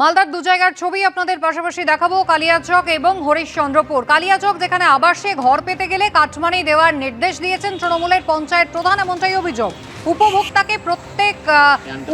মালদার দু জায়গার ছবি আপনাদের পাশাপাশি দেখাবো, কালিয়াচক এবং হরিশচন্দ্রপুর। কালিয়াচক, যেখানে আবাসে ঘর পেতে গেলে কাঠমানি দেওয়ার নির্দেশ দিয়েছেন তৃণমূলের পঞ্চায়েত প্রধান, এমনটাই অভিযোগ। উপভোক্তাকে প্রত্যেক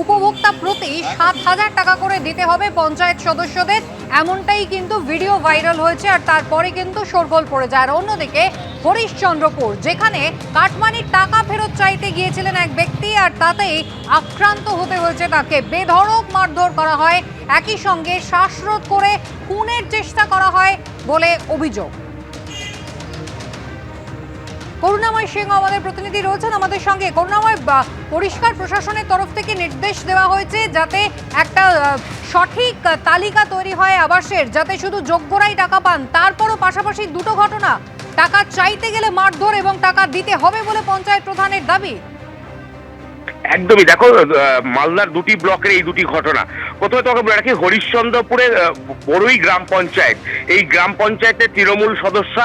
উপভোক্তা প্রতি সাত হাজার টাকা করে দিতে হবে পঞ্চায়েত সদস্যদের। এমনটাই কিন্তু ভিডিও ভাইরাল হয়েছে আর তারপরে কিন্তু শোরগোল পড়ে যায়। আর অন্যদিকে হরিশচন্দ্রপুর যেখানে কাটমানির টাকা ফেরত চাইতে গিয়েছিলেন এক ব্যক্তি আর তাতেই আক্রান্ত হতে হয়েছে তাকে। বেধড়ক মারধর করা হয়। একই সঙ্গে শ্বাসরোধ করে খুনের চেষ্টা করা হয় বলে অভিযোগ। করুণাময় সিংহ আমাদের প্রতিনিধি রয়েছেন আমাদের সঙ্গে। করুণাময় পরিষ্কার প্রশাসনের তরফ থেকে নির্দেশ দেওয়া হয়েছে যাতে একটা সঠিক তালিকা তৈরি হয় আবাসের, যাতে শুধু যোগ্যরাই টাকা পান। তারপরও পাশাপাশি দুটো ঘটনা, টাকা চাইতে গেলে মারধর এবং টাকা দিতে হবে বলে পঞ্চায়েত প্রধানের দাবি। একদমই, দেখো মালদার দুটি ব্লকের এই দুটি ঘটনা। প্রথমে তোমাকে বলে রাখি, হরিশ্চন্দ্রপুরের বড়ুই গ্রাম পঞ্চায়েত। এই গ্রাম পঞ্চায়েতের তৃণমূল সদস্যা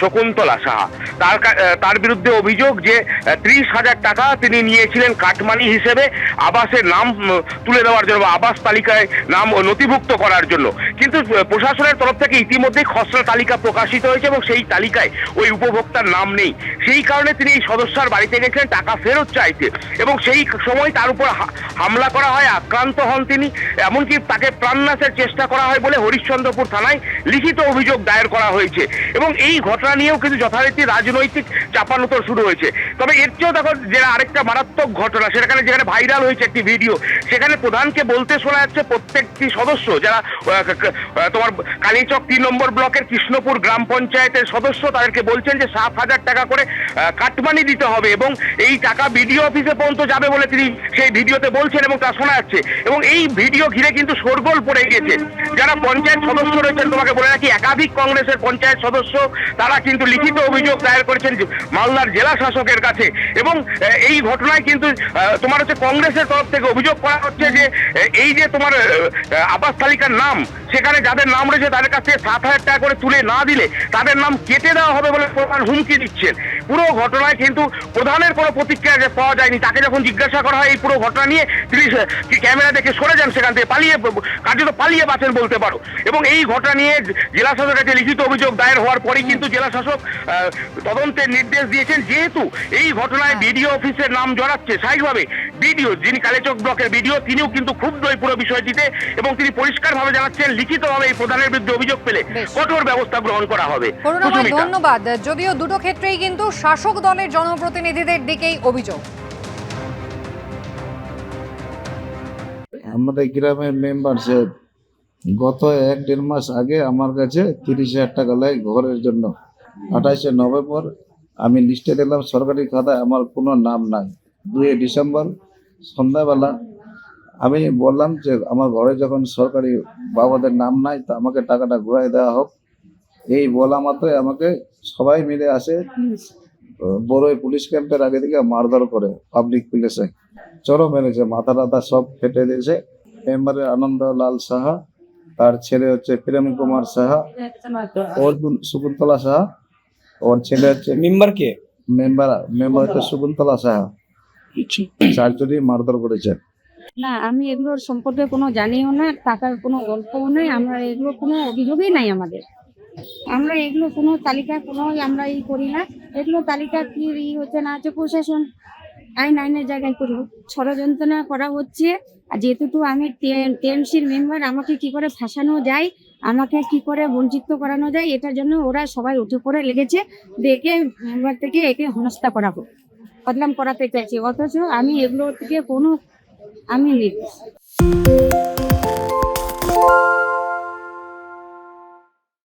শকুন্তলা সাহা। তার তার বিরুদ্ধে অভিযোগ যে ত্রিশ হাজার টাকা তিনি নিয়েছিলেন কাটমানি হিসেবে আবাসের নাম তুলে দেওয়ার জন্য বা আবাস তালিকায় নাম নথিভুক্ত করার জন্য। কিন্তু প্রশাসনের তরফ থেকে ইতিমধ্যেই খসড়া তালিকা প্রকাশিত হয়েছে এবং সেই তালিকায় ওই উপভোক্তার নাম নেই। সেই কারণে তিনি এই সদস্যার বাড়িতে গেছিলেন, টাকা ফেরত চাইতে। এবং সেই সময় তার উপর হামলা করা হয়, আক্রান্ত হন তিনি। এমনকি তাকে প্রাণনাশের চেষ্টা করা হয় বলে হরিশ্চন্দ্রপুর থানায় লিখিত অভিযোগ দায়ের করা হয়েছে। এবং এই ঘটনা নিয়েও কিন্তু যথারীতি রাজনৈতিক চাপানোতর শুরু হয়েছে। তবে এর চেয়েও দেখো, যেটা আরেকটা মারাত্মক ঘটনা, সেখানে যেখানে ভাইরাল হয়েছে একটি ভিডিও, সেখানে প্রধানকে বলতে শোনা যাচ্ছে প্রত্যেকটি সদস্য, যারা তোমার কালীচক তিন নম্বর ব্লকের কৃষ্ণপুর গ্রাম পঞ্চায়েতের সদস্য তাদেরকে বলছেন যে সাত হাজার টাকা করে কাটমানি দিতে হবে এবং এই টাকা বিডিও অফিসে পর্যন্ত যাবে বলে তিনি সেই ভিডিওতে বলছেন এবং তা শোনা যাচ্ছে। এবং এই ভিডিও ঘিরে কিন্তু শোরগোল পড়ে গিয়েছে। যারা পঞ্চায়েত সদস্য রয়েছেন, তোমাকে বলে রাখি, একাধিক কংগ্রেসের পঞ্চায়েত সদস্য, তারা কিন্তু লিখিত অভিযোগ দায়ের করেছেন মালদার জেলা শাসকের কাছে। এবং এই ঘটনায় কিন্তু তোমার হচ্ছে কংগ্রেসের তরফ থেকে অভিযোগ করা হচ্ছে যে এই যে তোমার আবাস তালিকার নাম, সেখানে যাদের নাম রয়েছে, তাদের কাছে সাত হাজার টাকা করে তুলে না দিলে তাদের নাম কেটে দেওয়া হবে বলে প্রধান হুমকি দিচ্ছেন। পুরো ঘটনায় কিন্তু প্রধানের কোনো প্রতিক্রিয়া পাওয়া যায়নি তাকে যখন জিজ্ঞাসা করা হয় এই পুরো ঘটনা নিয়ে তিনি ক্যামেরা দেখে সরে যান সেখান থেকে পালিয়ে কার্যত পালিয়ে বাঁচেন বলতে পারো। এবং এই ঘটনা নিয়ে জেলা শাসকের কাছে লিখিত অভিযোগ দায়ের হওয়ার পরেই কিন্তু জেলা শাসক তদন্তের নির্দেশ দিয়েছেন। যেহেতু এই ঘটনায় বিডিও অফিসের নাম জড়াচ্ছে স্বাভাবিকভাবে বিডিও যিনি কালেচক ব্লকের বিডিও তিনিও কিন্তু ক্ষুব্ধ এই পুরো বিষয়টিতে এবং তিনি পরিষ্কারভাবে জানাচ্ছেন লিখিতভাবে এই প্রধানের বিরুদ্ধে অভিযোগ পেলে কঠোর ব্যবস্থা গ্রহণ করা হবে। ধন্যবাদ। যদিও দুটো ক্ষেত্রেই কিন্তু শাসক দলের জনপ্রতিনিধিদের দিকেই অভিযোগ। আমাদের গ্রামের মেম্বার সে গত এক দেড় মাস আগে আমার কাছে তিরিশ হাজার টাকা লাগে ঘরের জন্য। আঠাশে নভেম্বর আমি লিস্টে দিলাম সরকারি খাতায় আমার কোনো নাম নাই। দুই ডিসেম্বর সন্ধ্যাবেলা আমি বললাম যে আমার ঘরে যখন সরকারি বাবাদের নাম নাই তা আমাকে টাকাটা ঘুরাই দেওয়া হোক। এই বলা মাত্রই আমাকে সবাই মিলে আসে বড়ই পুলিশ ক্যাম্পের আগে থেকে মারধর করে পাবলিক প্লেসে চরম মেরেছে মাথা টাথা সব ফেটে দিয়েছে। মেম্বারের আনন্দলাল সাহা তার ছেলে হচ্ছে প্রেম কুমার সাহা অর্জুন শকুন্তলা সাহা ওর ছেলে হচ্ছে মেম্বার কে? মেম্বার মেম্বার হচ্ছে শকুন্তলা সাহা। চারজনই মারধর করেছে না আমি এগুলোর সম্পর্কে কোনো জানিও না টাকার কোনো গল্পও নেই আমরা এগুলো কোনো অভিযোগই নাই আমাদের। আমরা এগুলো কোনো তালিকা কোনো আমরা ই করি না। এগুলো তালিকা কি ই হচ্ছে না হচ্ছে প্রশাসন আইন আইনের জায়গায় করব ষড়যন্ত্রণা করা হচ্ছে আর যেহেতু আমি টিএমসির মেম্বার আমাকে কি করে ফাঁসানো যায় আমাকে কি করে বঞ্চিত করানো যায় এটার জন্য ওরা সবাই উঠে পড়ে লেগেছে দেখে মেম্বার থেকে একে হেনস্থা করা হোক বদনাম করাতে চাইছি অথচ আমি এগুলো থেকে কোনো আমি নিচ্ছি